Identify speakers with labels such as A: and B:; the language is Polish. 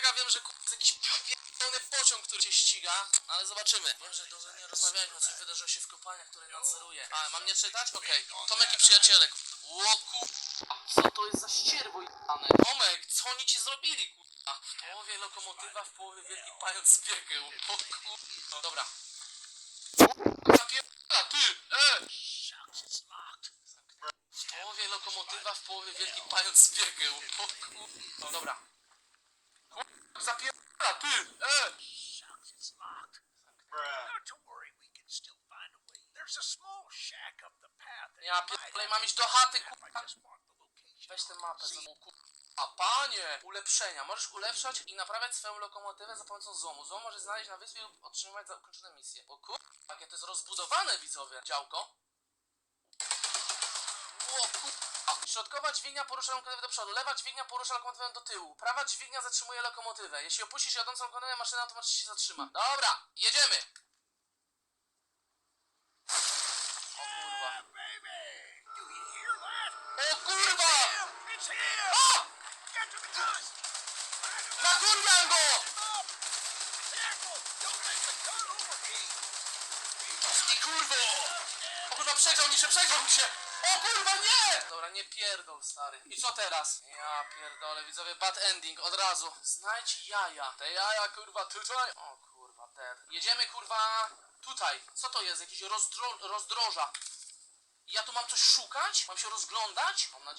A: kolega, wiem, że jest jakiś pierdolony pociąg, który cię ściga, ale zobaczymy. Wiem, że dużo nie rozmawialiśmy, o coś wydarzyło się w kopalniach, które nadzoruję. A, mam nie czytać? Okej. Tomek i przyjaciele. O kurwa, co to jest za ścierwo jebane? Tomek, co oni ci zrobili, kurwa? W połowie lokomotywa, w połowie wielki pająk z piekieł. O kurwa. Dobra. Zapierdala, ty! E! W połowie lokomotywa, w połowie wielki pająk z piekieł. O kurwa. Dobra. Kurwa, Zapierdala, ty! E!
B: Not to worry, we can still find a way. There's a small shack up the path. that
A: Ja
B: might
A: pierdolę,
B: have
A: mam iść do chaty,
B: I
A: kurwa.
B: just marked the location.
A: Weź tę mapę za A panie! Ulepszenia. Możesz ulepszać i naprawiać swoją lokomotywę za pomocą ZOMu. ZOM możesz znaleźć na wyspie lub otrzymywać za ukończone misje. O kur... Jakie to jest rozbudowane, widzowie. Działko. O kur... Środkowa dźwignia porusza lokomotywę do przodu, lewa dźwignia porusza lokomotywę do tyłu, prawa dźwignia zatrzymuje lokomotywę. Jeśli opuścisz jadącą lokomotywę, maszyna automatycznie się zatrzyma. Dobra, jedziemy! O kurwa. O kurwa!
B: Gun!
A: Nakurwiam go! I kurwo! O kurwa, mi się, przegrzał mi się! O kurwa, nie! Dobra, nie pierdol, stary. I co teraz? Ja pierdolę, widzowie, bad ending, od razu. Znajdź jaja. Te jaja, kurwa, tutaj. O kurwa, dead. Jedziemy, kurwa, tutaj. Co to jest? Jakieś rozdro rozdroża. Ja tu mam coś szukać? Mam się rozglądać? Mam nadzieję,